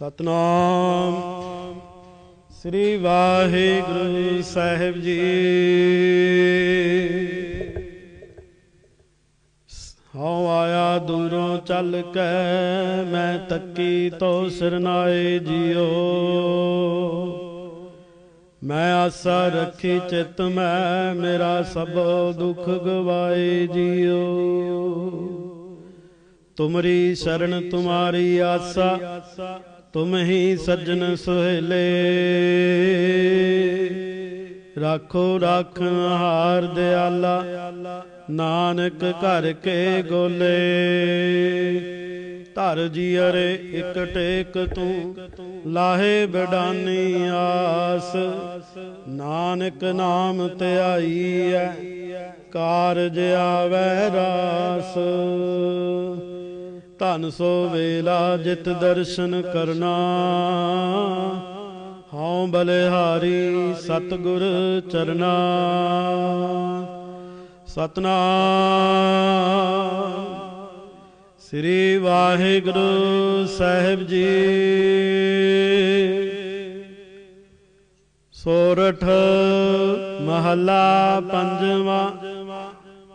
ਸਤਨਾਮ। ਸ੍ਰੀ ਵਾਹਿਗੁਰੂ ਸਾਹਿਬ ਜੀ। ਹਉ ਆਇਆ ਦੂਰੋਂ ਚੱਲ ਕੇ ਮੈਂ ਤੱਕੀ ਤੋ ਸਰਨਾਏ ਜਿਉ ਮੈਂ ਆਸਾ ਰੱਖੀ ਚਿਤ ਮੈਂ, ਮੇਰਾ ਸਭ ਦੁੱਖ ਗਵਾਏ ਜਿਉ ਤੁਮਰੀ ਸ਼ਰਨ, ਤੁਮਾਰੀ ਆਸਾ ਤੁਮ ਹੀ ਸੱਜਣ ਸੁਹੇਲੇ। ਰਾਖੋ ਰਾਖਣ ਹਾਰ ਦਿਆਲਾ, ਨਾਨਕ ਘਰ ਕੇ ਗੋਲੇ। ਧਰ ਜੀਅਰੇ ਇੱਕ ਟੇਕ ਤੂੰ, ਲਾਹੇ ਬਡਾਨੀ ਆਸ। ਨਾਨਕ ਨਾਮ ਧਿਆਈ ਐ, ਕਾਰਜ ਆਵੈ ਰਾਸ। ਧਨ ਸੋ ਵੇਲਾ ਜਿਤ ਦਰਸ਼ਨ ਕਰਨਾ। ਹਉ ਬਲਿਹਾਰੀ ਸਤਗੁਰ ਚਰਨਾ। ਸਤਨਾਮ। ਸ੍ਰੀ ਵਾਹਿਗੁਰੂ ਸਾਹਿਬ ਜੀ। ਸੋਰਠ ਮਹੱਲਾ ਪੰਜਵਾਂ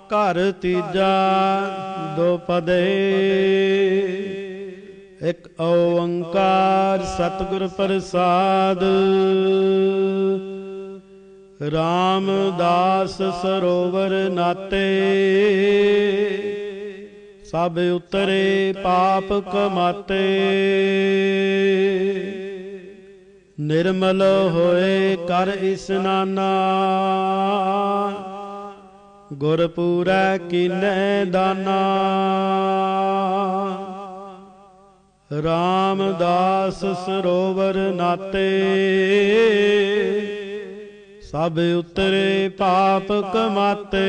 ਘਰ ਤੀਜਾ ਦੋਪਦੇ ਇੱਕ ਓੰਕਾਰ ਸਤਿਗੁਰ ਪ੍ਰਸਾਦ। ਰਾਮਦਾਸ ਸਰੋਵਰ ਨਾਤੇ। ਸਭ ਉਤਰੇ ਪਾਪ ਕਮਾਤੇ। ਨਿਰਮਲ ਹੋਏ ਕਰ ਇਸਨਾਨਾ ਗੁਰ ਪੂਰੈ ਕੀਨੈ ਦਾਨਾ ਰਾਮਦਾਸ ਸਰੋਵਰ ਨਾਤੇ। ਸਭ ਉਤਰੇ ਪਾਪ ਕਮਾਤੇ।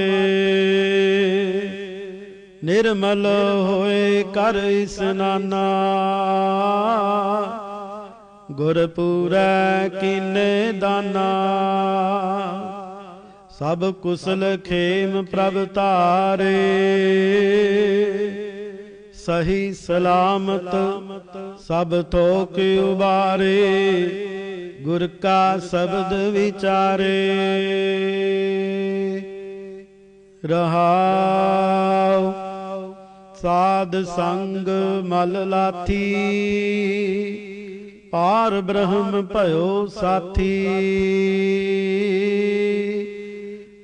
ਨਿਰਮਲ ਹੋਏ ਕਰ ਇਸਨਾਨਾ ਗੁਰ ਪੂਰੈ ਦਾਨਾ ਸਭ ਕੁਸਲ ਖੇਮ ਪ੍ਰਭ ਧਾਰੇ। ਸਹੀ ਸਲਾਮਤ ਸਭ ਤੋਕ ਉਬਾਰੇ, ਗੁਰ ਕਾ ਸ਼ਬਦ ਵਿਚਾਰੇ। ਰਹਾਉ ਸਾਧ ਸੰਗ ਮਲ ਲਾਥੀ, ਪਾਰ ਬ੍ਰਹਮ ਭਇਓ ਸਾਥੀ।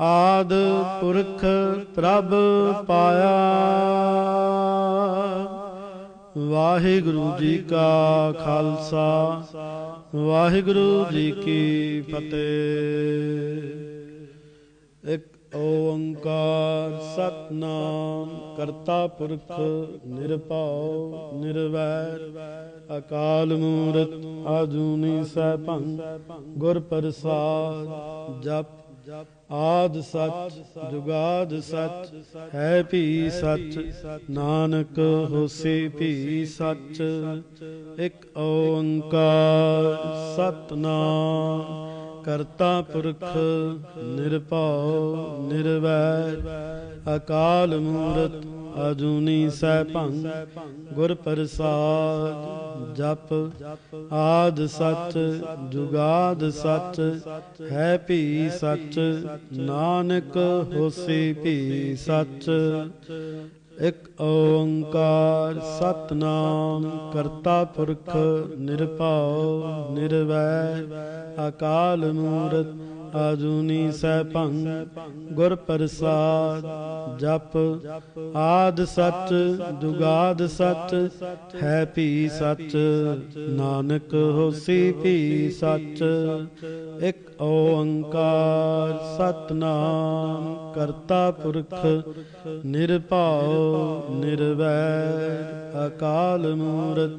ਆਦ ਪੁਰਖ ਪ੍ਰਭ ਪਾਇਆ। ਵਾਹਿਗੁਰੂ ਜੀ ਕਾ ਖਾਲਸਾ, ਵਾਹਿਗੁਰੂ ਜੀ ਕੀ ਫਤਿਹ। ਇੱਕ ਓੰਕਾਰ ਸਤਨਾਮ ਕਰਤਾ ਪੁਰਖ ਨਿਰਭਉ, ਨਿਰਵੈਰ, ਅਕਾਲ ਮੂਰਤ ਅਜੂਨੀ ਸੈਭੰ ਗੁਰ ਪ੍ਰਸਾਦ ਜਪ ਆਦ ਸੱਚ ਜੁਗਾਦ ਸੱਚ ਹੈ ਭੀ ਸੱਚ ਨਾਨਕ ਹੋਸੀ ਭੀ ਸੱਚ ਇੱਕ ਓੰਕਾਰ ਸਤਨਾਮ। ਕਰਤਾ ਪੁਰਖ ਨਿਰਭਉ, ਨਿਰਵੈਰ, ਅਕਾਲ ਮੂਰਤ ਅਜੂਨੀ ਸੈਭੰ ਗੁਰ ਪ੍ਰਸਾਦ ਜਪ, ਆਦ ਸੱਚ, ਜੁਗਾਦ ਸੱਚ, ਹੈ ਭੀ ਸੱਚ, ਨਾਨਕ ਹੋਸੀ ਭੀ ਸੱਚ। ਇਕ ਓੰਕਾਰ ਸਤਨਾਮ ਕਰਤਾ ਪੁਰਖ ਨਿਰਭਉ ਨਿਰਵੈਰ ਅਕਾਲ ਮੂਰਤ ਆਜੂਨੀ ਸੈਭੰ ਗੁਰ ਪ੍ਰਸਾਦ, ਜਪ ਆਦ ਸੱਚ ਜੁਗਾਦ ਸੱਚ ਹੈ ਭੀ ਸੱਚ ਨਾਨਕ ਹੋਸੀ ਭੀ ਸੱਚ ਇਕ ਓੰਕਾਰ ਸਤਨਾਮ, ਕਰਤਾ ਪੁਰਖ ਨਿਰਭਉ ਨਿਰਵੈਰ ਅਕਾਲ ਮੂਰਤ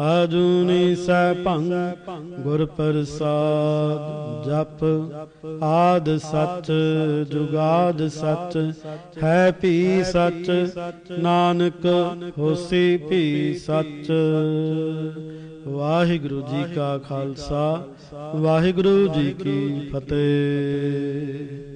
ਆਜੂਨੀ ਸੈ ਗੁਰ ਪ੍ਰਸਾਦ ਜਪ। ਆਦ ਸੱਚ, ਜੁਗਾਦ ਸੱਚ, ਹੈ ਭੀ ਸੱਚ, ਨਾਨਕ ਹੋਸੀ ਭੀ ਸੱਚ। ਵਾਹਿਗੁਰੂ ਜੀ ਕਾ ਖਾਲਸਾ, ਵਾਹਿਗੁਰੂ ਜੀ ਕੀ ਫਤਿਹ।